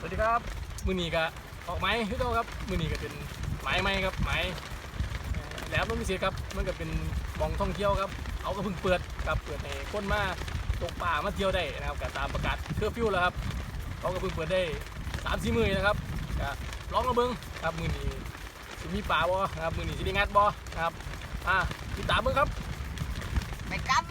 สวัสดีครับ มือนีกะออกไม้พี่โตครับ มือนีก็เป็นไม้ไม้ครับไม้แหลมมันมีเสียครับ มันก็เป็นมองท่องเที่ยวครับ เอาก็เพิ่งเปิดครับเปิดในคนมาตกป่ามาเที่ยวได้นะครับก็ตามประกาศเคอร์ฟิวแล้วครับเขาก็เพิ่งเปิดได้สามสี่มือนะครับก็ลองมาเบิ้งครับมือนีสิมีป่าบ่ครับมือนีสิได้งัดบ่ครับอ่าติดตามเบิ้งครับ ไปกัน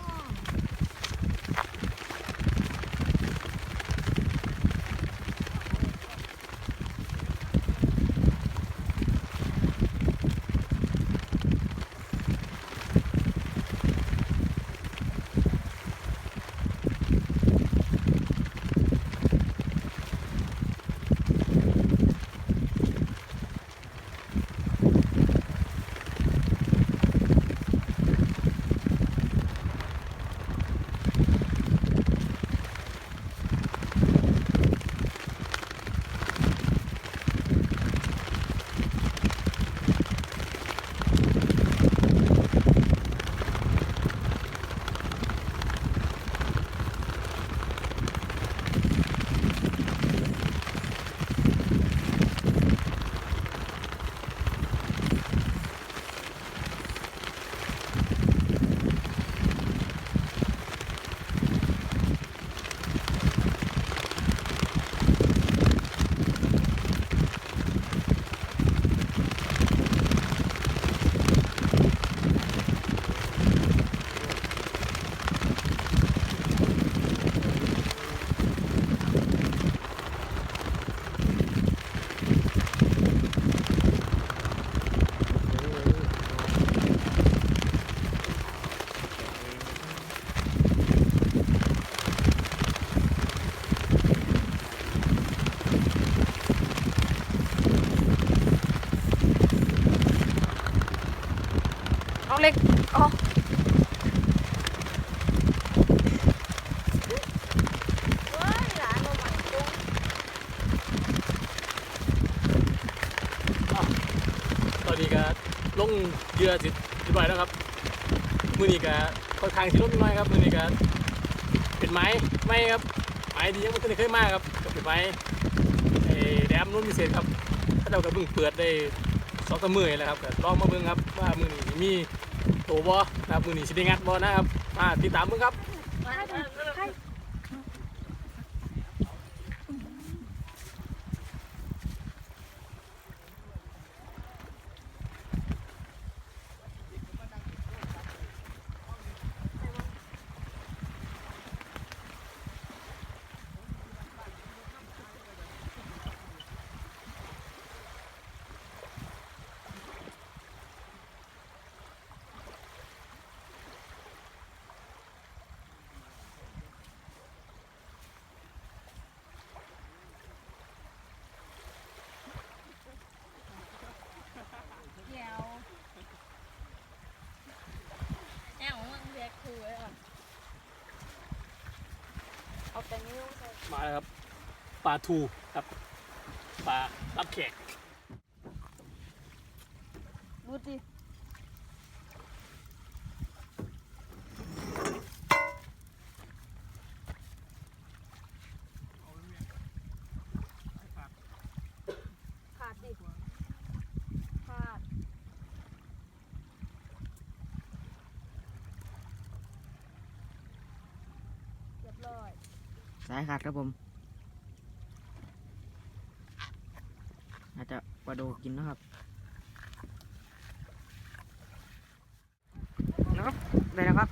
เล็กอ๋อตอนนี้ก็ลงเรือสิสิบร้อยแล้วครับ มือนี้ก็ค่อนข้างสิลงนิดหน่อยครับ มือนี้ก็เป็นไม้ไม้ครับ ไม้ที่ยังไม่เคยมากครับก็เป็นไม้ไอ้แดมนุ่นพิเศษครับ ถ้าเราก็เพิ่งเปิดได้สองสามมือแล้วครับก็ลองมาเบิ่งครับว่ามือนี้มี ตัวบ่นะครับมือนี้สิได้งัดบ่นะครับอ่าติดตามเบิ่งครับ เรียกคือไว้ก่อนเอาแต่นิ้วใส่มาแล้วครับปลาทูครับปลารับแขก ดูดิขาดดิ ขาด เรียบร้อย สายขาดครับผมอาจจะปลาโดกินนะครับนะครับได้แล้วครับ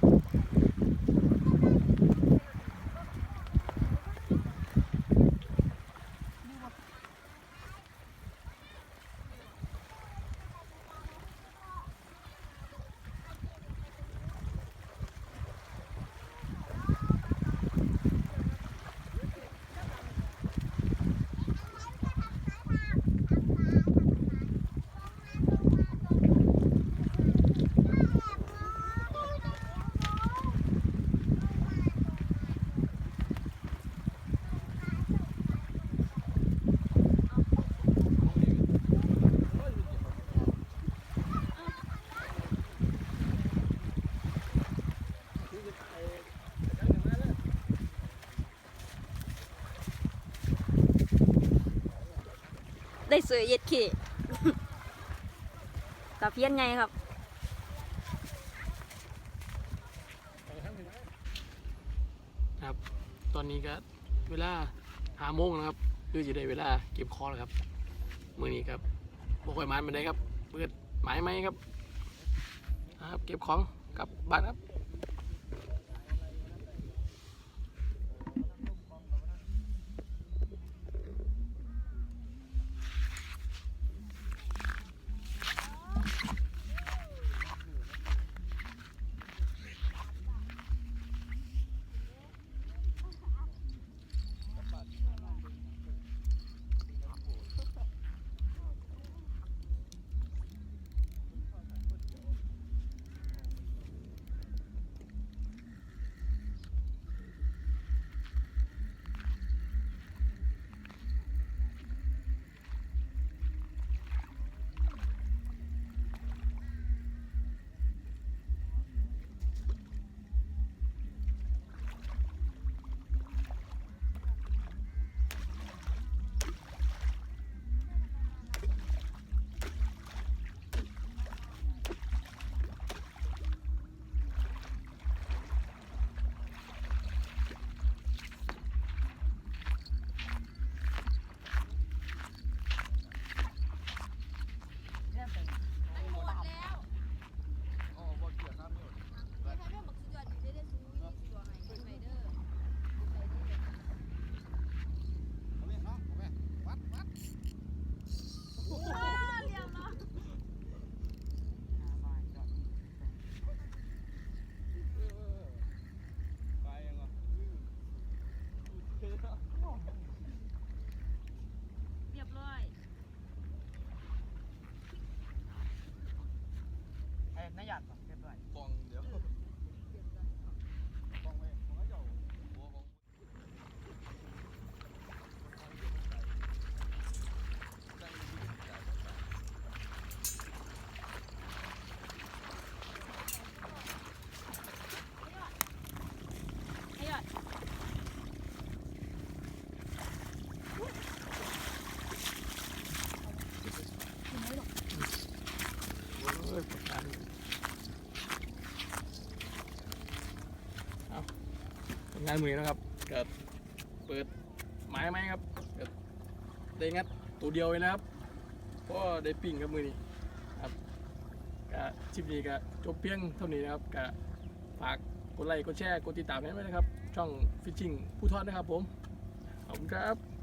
ได้เสือเย็ดเขตะเพี้ยนไงครับครับ ตอนนี้ก็เวลาหาโมงนะครับคือจะได้เวลาเก็บคอแล้วครับ มือนี้ครับบกไว้มันมาได้ครับ เปิดหมายไหมครับ ครับ เก็บของกลับบ้านครับ งานมือนะครับเกิดเปิดไม้ไหมครับเกิดได้งัดตัวเดียวเลยนะครับก็ได้ปิ้งครับมือนี้ครับก็ชิปนี้ก็จบเพียงเท่านี้นะครับก็ฝากกดไลค์กดแชร์กดติดตามให้ด้วยนะครับ ช่องฟิชชิงผู้ทอดนะครับผมขอบคุณครับ